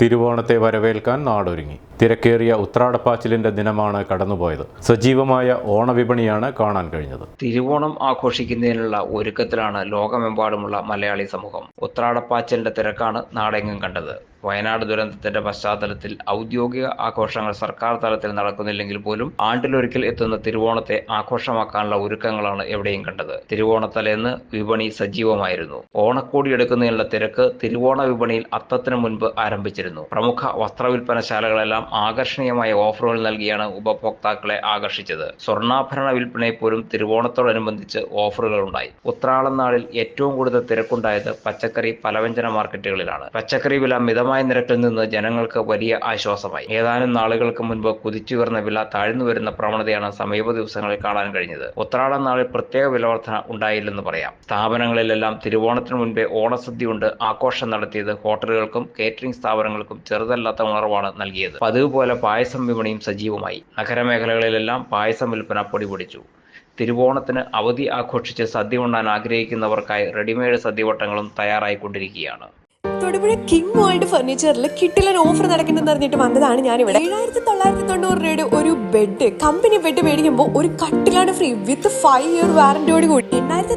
തിരുവോണത്തെ വരവേൽക്കാൻ നാടൊരുങ്ങി. തിരക്കേറിയ ഉത്രാടപ്പാച്ചിലിന്റെ ദിനമാണ് കടന്നുപോയത്. സജീവമായ ഓണവിപണിയാണ് കാണാൻ കഴിഞ്ഞത്. തിരുവോണം ആഘോഷിക്കുന്നതിനുള്ള ഒരുക്കത്തിലാണ് ലോകമെമ്പാടുമുള്ള മലയാളി സമൂഹം. ഉത്രാടപ്പാച്ചിലിന്റെ തിരക്കാണ് നാടെങ്ങും കണ്ടത്. വയനാട് ദുരന്തത്തിന്റെ പശ്ചാത്തലത്തിൽ ഔദ്യോഗിക ആഘോഷങ്ങൾ സർക്കാർ തലത്തിൽ നടക്കുന്നില്ലെങ്കിൽ പോലും ആണ്ടിലൊരിക്കൽ എത്തുന്ന തിരുവോണത്തെ ആഘോഷമാക്കാനുള്ള ഒരുക്കങ്ങളാണ് എവിടെയും കണ്ടത്. തിരുവോണത്തലേന്ന് വിപണി സജീവമായിരുന്നു. ഓണക്കോടി എടുക്കുന്നതിനുള്ള തിരക്ക് തിരുവോണ വിപണിയിൽ അത്തത്തിന് മുൻപ് ആരംഭിച്ചിരുന്നു. പ്രമുഖ വസ്ത്രവിൽപ്പനശാലകളെല്ലാം ആകർഷണീയമായ ഓഫറുകൾ നൽകിയാണ് ഉപഭോക്താക്കളെ ആകർഷിച്ചത്. സ്വർണാഭരണ വിൽപ്പനയിൽ പോലും തിരുവോണത്തോടനുബന്ധിച്ച് ഓഫറുകൾ ഉണ്ടായി. ഉത്രാളം നാളിൽ ഏറ്റവും കൂടുതൽ തിരക്കുണ്ടായത് പച്ചക്കറി പലവ്യഞ്ജന മാർക്കറ്റുകളിലാണ്. പച്ചക്കറി വില മിതമായ നിരക്കിൽ നിന്ന് ജനങ്ങൾക്ക് വലിയ ആശ്വാസമായി. ഏതാനും നാളുകൾക്ക് മുൻപ് കുതിച്ചുയർന്ന വില താഴ്ന്നു വരുന്ന പ്രവണതയാണ് സമീപ ദിവസങ്ങളിൽ കാണാൻ കഴിഞ്ഞത്. ഉത്രാടം നാളിൽ പ്രത്യേക വിലവർധന ഉണ്ടായില്ലെന്ന് പറയാം. സ്ഥാപനങ്ങളിലെല്ലാം തിരുവോണത്തിന് മുൻപേ ഓണസദ്യ കൊണ്ട് ആഘോഷം നടത്തിയത് ഹോട്ടലുകൾക്കും കേറ്ററിംഗ് സ്ഥാപനങ്ങൾക്കും ചെറുതല്ലാത്ത ഉണർവാണ് നൽകിയത്. പതിവ് പോലെ പായസം വിപണിയും സജീവമായി. നഗരമേഖലകളിലെല്ലാം പായസം വിൽപ്പന പൊടിപൊടിച്ചു തിരുവോണത്തിന് അവധി ആഘോഷിച്ച് സദ്യ ഉണ്ണാൻ ആഗ്രഹിക്കുന്നവർക്കായി റെഡിമെയ്ഡ് സദ്യവട്ടങ്ങളും തയ്യാറായിക്കൊണ്ടിരിക്കുകയാണ്. തൊടുപുഴ കിങ് വേൾഡ് ഫർണിച്ചറിൽ കിട്ടിലൊരു ഓഫർ നടക്കുന്നെന്ന് അറിഞ്ഞിട്ട് വന്നതാണ് ഞാൻ ഇവിടെ ഏഴായിരത്തി തൊള്ളായിരത്തി തൊണ്ണൂറ് രൂപയുടെ ഒരു ബെഡ് കമ്പനി ബെഡ് മേടിക്കുമ്പോൾ ഒരു കട്ടിലാണ് ഫ്രീ വിത്ത് ഫൈവ് ഇയർ വാറന്റിയോട് കൂടി. എണ്ണായിരത്തി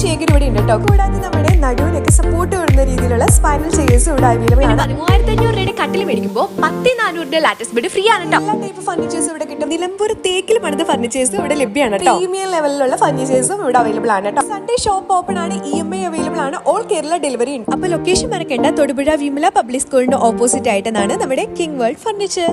ഷേഖർ ഇവിടെ ഉണ്ട് കേട്ടോ. കൂടാതെ നമ്മുടെ നടുവിനൊക്കെ സപ്പോർട്ട് വരുന്ന രീതിയിലുള്ള സ്പൈനൽ ചെയേഴ്സും ഇവിടെ അവൈലബിൾ ആണ്. മൂവായിരത്തി അഞ്ഞൂറ് രൂപയുടെ കട്ടിൽ മേടിക്കുമ്പോൾ പത്ത് നാനൂറിന്റെ ലാറ്റസ്റ്റ് ബെഡ് ഫ്രീ ആണ് കേട്ടോ. എല്ലാ ടൈപ്പ് ഫർണിച്ചേഴ്സും ഇവിടെ കിട്ടും. നിലമ്പൂർ തേക്കിൽ പണിത ഫർണിച്ചേഴ്സും ഇവിടെ ലഭ്യമാണ് കേട്ടോ. പ്രീമിയം ലെവലിലുള്ള ഫർണിച്ചേഴ്സും ഇവിടെ അവൈലബിൾ ആണ് കേട്ടോ. സൺഡേ ഷോപ്പ് ഓപ്പൺ ആണ് ഇ എം ഐ അവൈലബിൾ ആണ് ഓൾ കേരള ഡെലിവറി ഉണ്ട്. അപ്പൊ ലൊക്കേഷൻ മറക്കേണ്ട തൊടുപുഴ വിമല പബ്ലിക് സ്കൂളിന്റെ ഓപ്പോസിറ്റ് ആയിട്ടാണ് നമ്മുടെ കിങ് വേൾഡ് ഫർണിച്ചർ